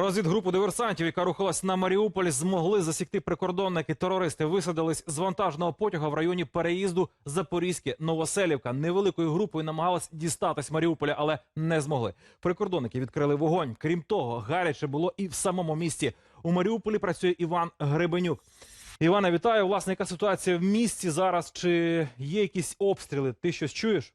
Розвідгрупу диверсантів, яка рухалась на Маріуполь, змогли засікти прикордонники. Терористи висадились з вантажного потяга в районі переїзду Запорізьке Новоселівка. Невеликою групою намагалась дістатись Маріуполя, але не змогли. Прикордонники відкрили вогонь. Крім того, гаряче було і в самому місті. У Маріуполі працює Іван Гребенюк. Іване, вітаю. Власне, яка ситуація в місті зараз? Чи є якісь обстріли? Ти щось чуєш?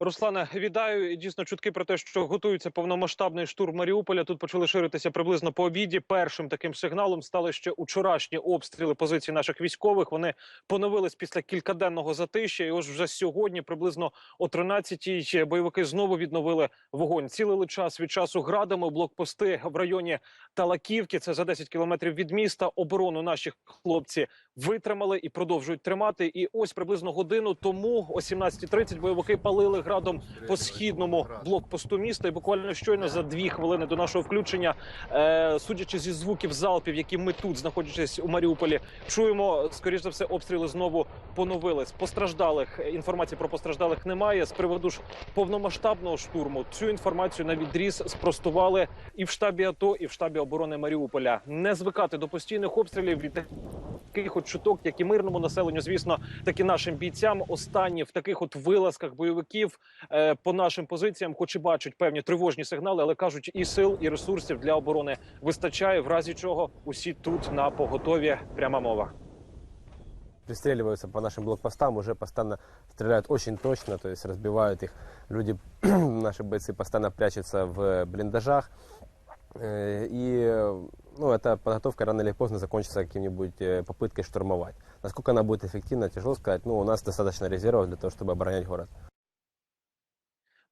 Руслане, вітаю. Дійсно, чутки про те, що готується повномасштабний штурм Маріуполя. Тут почали ширитися приблизно по обіді. Першим таким сигналом стали ще учорашні обстріли позицій наших військових. Вони поновились після кількаденного затища. І ось вже сьогодні, приблизно о 13-й, бойовики знову відновили вогонь. Цілили час від часу градами блокпости в районі Талаківки. Це за 10 кілометрів від міста. Оборону наші хлопці витримали і продовжують тримати. І ось приблизно годину тому, о 17.30, бойовики палили градом по східному блокпосту міста. І буквально щойно за дві хвилини до нашого включення, е, судячи зі звуків залпів, які ми тут, знаходячись у Маріуполі, чуємо, скоріш за все, обстріли знову поновились. Постраждалих е, інформації про постраждалих немає. З приводу ж повномасштабного штурму цю інформацію на відріз спростували і в штабі АТО, і в штабі оборони Маріуполя. Не звикати до постійних обстрілів від таких от чуток, як і мирному населенню, звісно, так і нашим бійцям. Останні в таких от вилазках бойовиків е, по нашим позиціям, хоч і бачать певні тривожні сигнали, але кажуть, і сил, і ресурсів для оборони вистачає. В разі чого усі тут на поготові. Пряма мова. пристреливаются по нашим блокпостам, уже постоянно стреляют очень точно, то есть разбивают их. Люди, наши бойцы постоянно прячутся в блиндажах. Э, И ну, эта подготовка рано или поздно закончится каким-нибудь э, попыткой штурмовать. Насколько она будет эффективна, тяжело сказать. Ну, у нас достаточно резервов для того, чтобы оборонять город.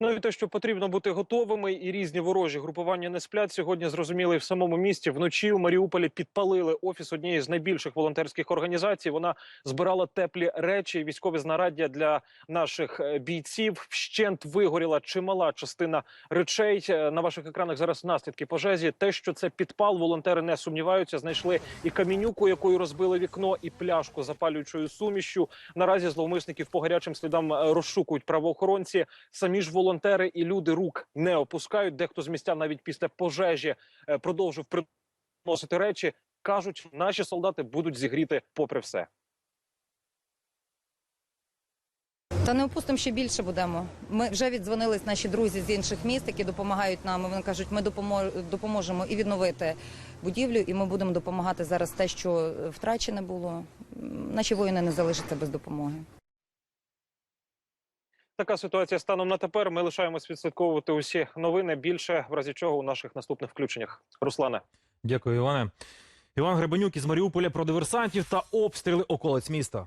Ну і те, що потрібно бути готовими, і різні ворожі групування не сплять. Сьогодні зрозуміли в самому місті. Вночі у Маріуполі підпалили офіс однієї з найбільших волонтерських організацій. Вона збирала теплі речі, військові знаряддя для наших е, бійців. Вщент вигоріла чимала частина речей. Е, На ваших екранах зараз наслідки пожежі. Те, що це підпал, волонтери не сумніваються. Знайшли і камінюку, якою розбили вікно, і пляшку запалюючою сумішю. Наразі зловмисників по гарячим слідам е, розшукують правоохоронці. Самі ж волонтери і люди рук не опускають. Дехто з містян навіть після пожежі е, продовжив приносити речі. кажуть, наші солдати будуть зігріти попри все. Та не опустимо ще більше будемо. Ми вже віддзвонились наші друзі з інших міст, які допомагають нам. Вони кажуть, ми допомо- допоможемо і відновити будівлю, і ми будемо допомагати зараз те, що втрачене було. Наші воїни не залишаться без допомоги. Така ситуація станом на тепер. Ми лишаємось відслідковувати усі новини. Більше в разі чого у наших наступних включеннях. Руслане. Дякую, Іване. Іван Гребенюк із Маріуполя про диверсантів та обстріли околиць міста.